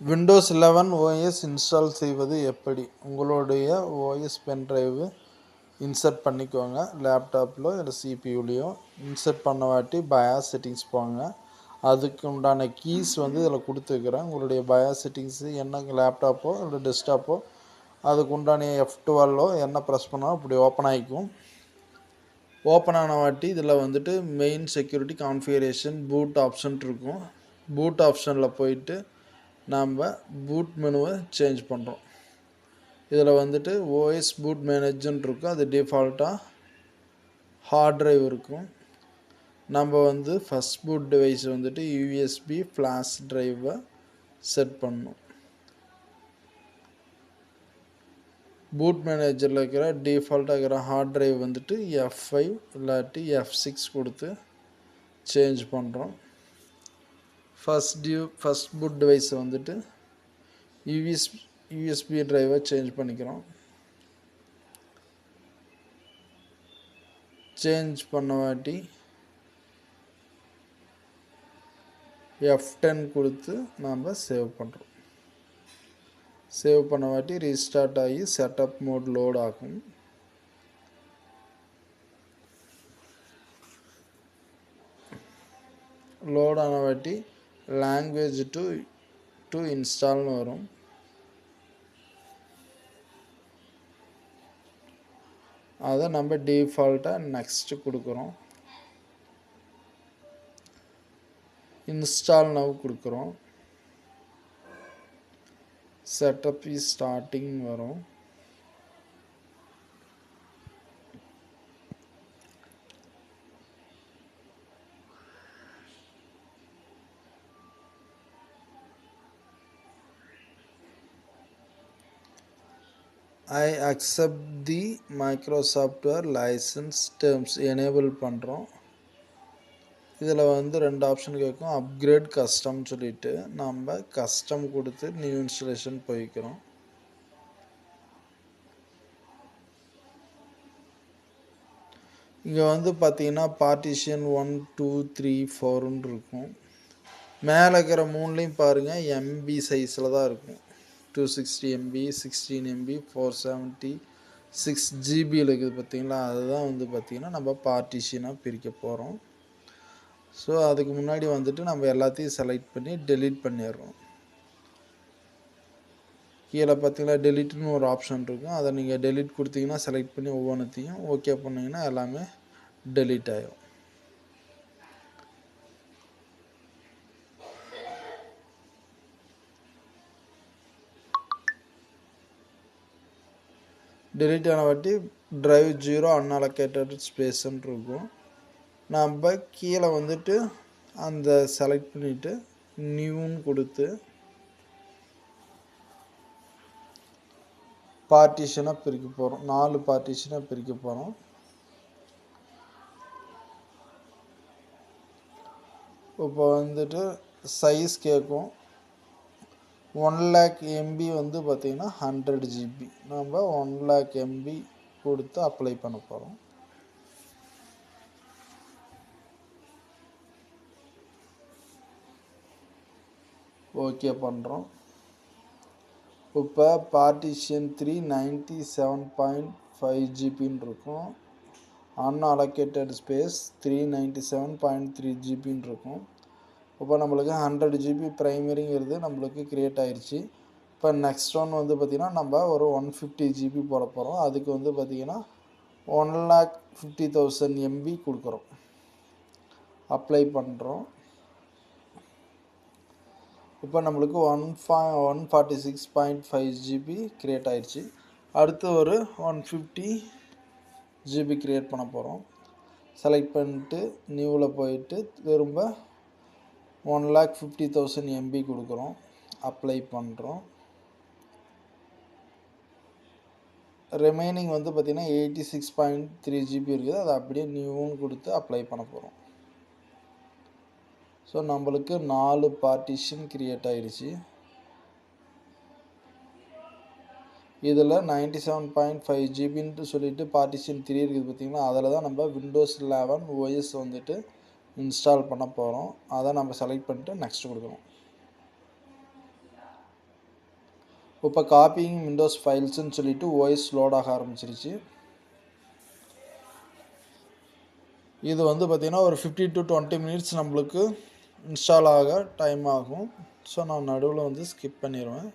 Windows eleven OS install செய்வது எப்படி? உங்களுடைய ஓஎஸ் பென்ட்ரைவு இன்சர்ட் பண்ணிக்கோங்க. லேப்டாப்பில் இல்லை சிபியூலேயோ இன்சர்ட் பண்ண வாட்டி பயாஸ் செட்டிங்ஸ் போங்க. அதுக்கு உண்டான கீஸ் வந்து இதில் கொடுத்துருக்குறேன். உங்களுடைய பயாஸ் செட்டிங்ஸு என்ன லேப்டாப்போ இல்லை டெஸ்க்டாப்போ அதுக்கு உண்டான எஃப் டுவெல்லோ என்ன ப்ரெஸ் பண்ணாலும் அப்படி ஓப்பன் ஆகிக்கும் ஓப்பன் ஆன வாட்டி இதில் வந்துட்டு main security configuration boot option இருக்கும். பூட் ஆப்ஷனில் போயிட்டு நாம் பூட் மெனுவை சேஞ்ச் பண்ணுறோம் இதில் வந்துட்டு ஓஎஸ் பூட் மேனேஜர்னு இருக்கும். அது டிஃபால்ட்டாக ஹார்ட் ட்ரைவ் இருக்கும். நம்ம வந்து ஃபஸ்ட் பூட் டிவைஸ் வந்துட்டு யூஎஸ்பி ஃப்ளாஷ் ட்ரைவை செட் பண்ணணும். பூட் மேனேஜரில் இருக்கிற டிஃபால்ட்டாக இருக்கிற ஹார்ட் ட்ரைவ் வந்துட்டு எஃப் ஃபைவ் இல்லாட்டி எஃப் சிக்ஸ் கொடுத்து சேஞ்ச் பண்ணுறோம் ஃபஸ்ட் டியூ ஃபஸ்ட் புட் டிவைஸை வந்துட்டு யூஎஸ் யூஎஸ்பி ட்ரைவை சேஞ்ச் பண்ணிக்கிறோம். சேஞ்ச் பண்ண வாட்டி எஃப் டென் கொடுத்து நாம் சேவ் பண்ணுறோம் சேவ் பண்ண வாட்டி ரீஸ்டார்ட் ஆகி செட்டப் மோட் லோட் ஆகும். லோட் ஆனவாட்டி லாங்குவேஜ் டு டு இன்ஸ்டால்னு வரும். அதை நம்ம டிஃபால்ட்டாக நெக்ஸ்ட்டு கொடுக்குறோம். இன்ஸ்டால் நவ் கொடுக்குறோம். செட்டப் இஸ் ஸ்டார்டிங் வரும். I accept the Microsoft software license terms enable பண்ணுறோம் இதில் வந்து ரெண்டு ஆப்ஷன் கேட்கும் அப்கிரேட் கஸ்டம் சொல்லிட்டு நம்ம கஸ்டம் கொடுத்து நியூ இன்ஸ்டலேஷன் போய்க்கிறோம். இங்கே வந்து பார்த்தீங்கன்னா பார்ட்டிஷன் ஒன் டூ த்ரீ ஃபோர்னு இருக்கும். மேலே இருக்கிற மூணுலேயும் பாருங்கள் எம்பி சைஸில் தான் இருக்கும். Two sixty MB sixteen MB four seventy six ஜிபியில் இருக்குது பார்த்திங்களா? அதுதான் வந்து பார்த்திங்கன்னா நம்ம பார்ட்டிஷனாக பிரிக்க போகிறோம் ஸோ அதுக்கு முன்னாடி வந்துட்டு நம்ம எல்லாத்தையும் செலக்ட் பண்ணி டெலீட் பண்ணிடுறோம். கீழே பார்த்தீங்கன்னா டெலிட்னு ஒரு ஆப்ஷன் இருக்கும். அதை நீங்கள் டெலிட் கொடுத்தீங்கன்னா செலக்ட் பண்ணி ஒவ்வொன்றத்தையும் ஓகே பண்ணிங்கன்னா எல்லாமே டெலிட் ஆகிடும் டெலிட் ஆன வாட்டி ட்ரைவ் ஜீரோ அன்அலோகேட்டட் ஸ்பேஸ்ன்னு இருக்கும். நம்ம கீழே வந்துட்டு அந்த செலக்ட் பண்ணிவிட்டு நியூன்னு கொடுத்து பார்ட்டிஷனாக பிரிக்க போகிறோம் நாலு பார்ட்டிஷனாக பிரிக்க போகிறோம் இப்போ வந்துட்டு சைஸ் கேட்கும் ஒன் லேக் எம்பி வந்து பார்த்திங்கன்னா ஹண்ட்ரட் ஜிபி நம்ம ஒன் லேக் எம்பி கொடுத்து அப்ளை பண்ண போகிறோம் ஓகே பண்ணுறோம் இப்போ partition three ninety seven point five ஜிபின்னு இருக்கும். Unallocated space three ninety seven point three ஜிபின்னு இருக்கும். இப்போ நம்மளுக்கு ஹண்ட்ரட் ஜிபி ப்ரைமரிங்கிறது நம்மளுக்கு க்ரியேட் ஆயிடுச்சு இப்போ நெக்ஸ்ட் ஒன் வந்து பார்த்திங்கன்னா நம்ம ஒரு ஒன் ஃபிஃப்டி ஜிபி போட போகிறோம் அதுக்கு வந்து பார்த்திங்கன்னா one lakh fifty thousand MB கொடுக்குறோம். அப்ளை பண்ணுறோம் இப்போ நம்மளுக்கு ஒன் ஃபா one forty six point five GB create ஆயிடுச்சு அடுத்து ஒரு ஒன் ஃபிஃப்டி ஜிபி க்ரியேட் பண்ண போகிறோம் செலக்ட் பண்ணிட்டு நியூவில் போயிட்டு திரும்ப one lakh fifty thousand MB கொடுக்குறோம். அப்ளை பண்ணுறோம் ரிமைனிங் வந்து பார்த்திங்கன்னா eighty six point three GB இருக்குது. அதை அப்படியே நியூன்னு கொடுத்து அப்ளை பண்ண போகிறோம் ஸோ நம்மளுக்கு நாலு பார்ட்டிஷன் க்ரியேட் ஆயிடுச்சு. இதில் நைன்டி செவன் பாயிண்ட் ஃபைவ் ஜிபின்ட்டு சொல்லிவிட்டு பார்ட்டிஷன் த்ரீ இருக்குது பார்த்திங்கன்னா அதில் தான் நம்ம விண்டோஸ் லெவன் ஓஎஸ் வந்துட்டு இன்ஸ்டால் பண்ண போகிறோம் அதை நம்ம செலக்ட் பண்ணிட்டு நெக்ஸ்ட் கொடுக்குறோம் இப்போ காப்பிங் விண்டோஸ் ஃபைல்ஸுன்னு சொல்லிட்டு ஓஎஸ் லோடாக ஆரம்பிச்சிருச்சு. இது வந்து பார்த்திங்கன்னா ஒரு ஃபிஃப்டி டு டுவெண்ட்டி மினிட்ஸ் நம்மளுக்கு இன்ஸ்டால் ஆக டைம் ஆகும். ஸோ நான் நடுவில் வந்து ஸ்கிப் பண்ணிடுவேன்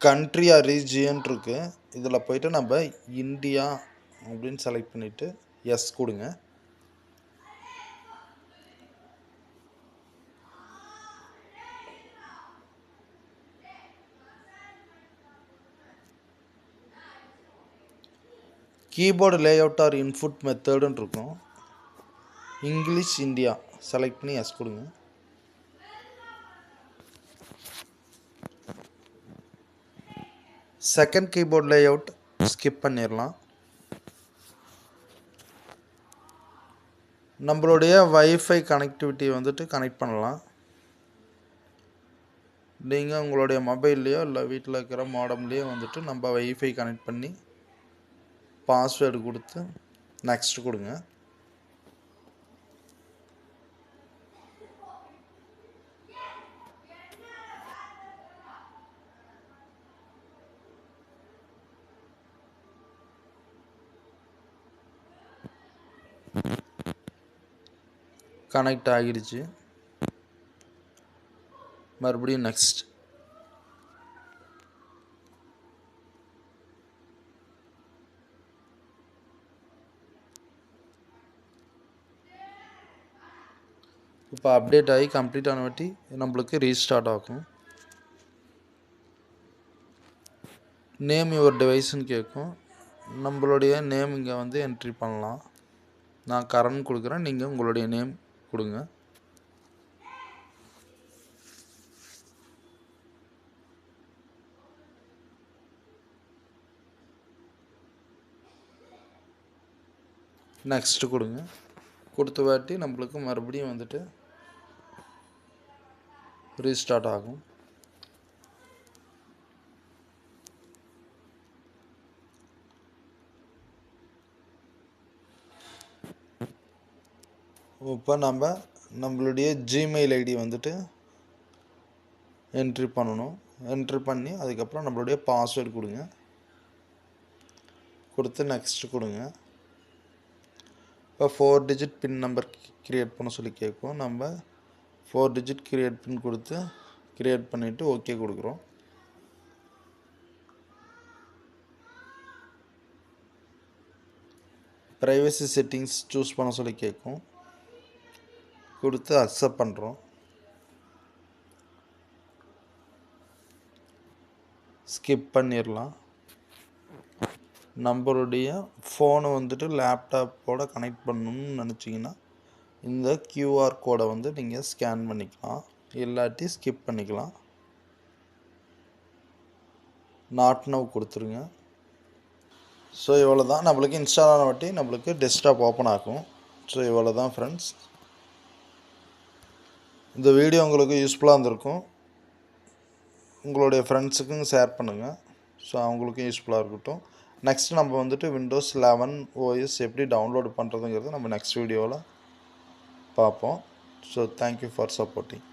கண்ட்ரி ஆர் ரீஜியன் இருக்குது இதில் போயிட்டு நம்ம இந்தியா அப்படின்னு செலக்ட் பண்ணிவிட்டு எஸ் கொடுங்க. கீபோர்டு லேஅவுட் ஆர் இன்புட் மெத்தடுன்னு இருக்கும். இங்கிலீஷ் இந்தியா செலக்ட் பண்ணி எஸ் கொடுங்க. செகண்ட் கீபோர்ட் லேஅவுட் ஸ்கிப் பண்ணிடலாம் நம்மளுடைய வைஃபை கனெக்டிவிட்டி வந்துட்டு கனெக்ட் பண்ணலாம். நீங்கள் உங்களுடைய மொபைல்லையோ இல்லை வீட்டில் இருக்கிற மாடம்லேயோ வந்துட்டு நம்ம வைஃபை கனெக்ட் பண்ணி பாஸ்வேர்டு கொடுத்து நெக்ஸ்ட் கொடுங்க. கனெக்ட் ஆகிடுச்சு மறுபடியும் நெக்ஸ்ட் இப்போ அப்டேட் ஆகி கம்ப்ளீட் ஆன வாட்டி நம்மளுக்கு ரீஸ்டார்ட் ஆகும். நேம் யுவர் டிவைஸ்னு கேட்கும். நம்மளுடைய நேம் இங்கே வந்து என்ட்ரி பண்ணலாம். நான் கரண் கொடுக்குறேன் நீங்கள் உங்களுடைய நேம் கொடுங்க. நெக்ஸ்ட்டு கொடுங்க. கொடுத்த வாட்டி நம்மளுக்கு மறுபடியும் வந்துட்டு ரீஸ்டார்ட் ஆகும். இப்போ நம்ம நம்மளுடைய ஜிமெயில் ஐடி வந்துட்டு என்ட்ரி பண்ணணும். என்ட்ரி பண்ணி அதுக்கப்புறம் நம்மளுடைய பாஸ்வேர்டு கொடுங்க. கொடுத்து நெக்ஸ்ட் கொடுங்க. இப்போ four digit pin number create பண்ண சொல்லி கேட்கும் நம்ம ஃபோர் டிஜிட் க்ரியேட் பின் கொடுத்து க்ரியேட் பண்ணிவிட்டு ஓகே கொடுக்குறோம். ப்ரைவசி செட்டிங்ஸ் சூஸ் பண்ண சொல்லி கேட்கும் கொடுத்து அக்செப்ட் பண்ணுறோம் ஸ்கிப் பண்ணிடலாம் நம்மளுடைய ஃபோனை வந்துட்டு லேப்டாப்போட கனெக்ட் பண்ணணும்னு நினச்சிங்கன்னா இந்த கியூஆர் கோடை வந்து நீங்கள் ஸ்கேன் பண்ணிக்கலாம். இல்லாட்டி ஸ்கிப் பண்ணிக்கலாம். நாட் நவ் கொடுத்துருங்க. ஸோ இவ்வளோ தான் நம்மளுக்கு இன்ஸ்டால் ஆன வாட்டி நம்மளுக்கு டெஸ்க்டாப் ஓப்பன் ஆகும். ஸோ இவ்வளோ தான் ஃப்ரெண்ட்ஸ் இந்த வீடியோ உங்களுக்கு யூஸ்ஃபுல்லாக இருந்திருக்கும். உங்களுடைய ஃப்ரெண்ட்ஸுக்கும் ஷேர் பண்ணுங்கள் ஸோ அவங்களுக்கும் யூஸ்ஃபுல்லாக இருக்கட்டும். நெக்ஸ்ட் நம்ம வந்துட்டு விண்டோஸ் லெவன் ஓஎஸ் எப்படி டவுன்லோடு பண்ணுறதுங்கிறது நம்ம நெக்ஸ்ட் வீடியோவில் பார்ப்போம். So thank you for supporting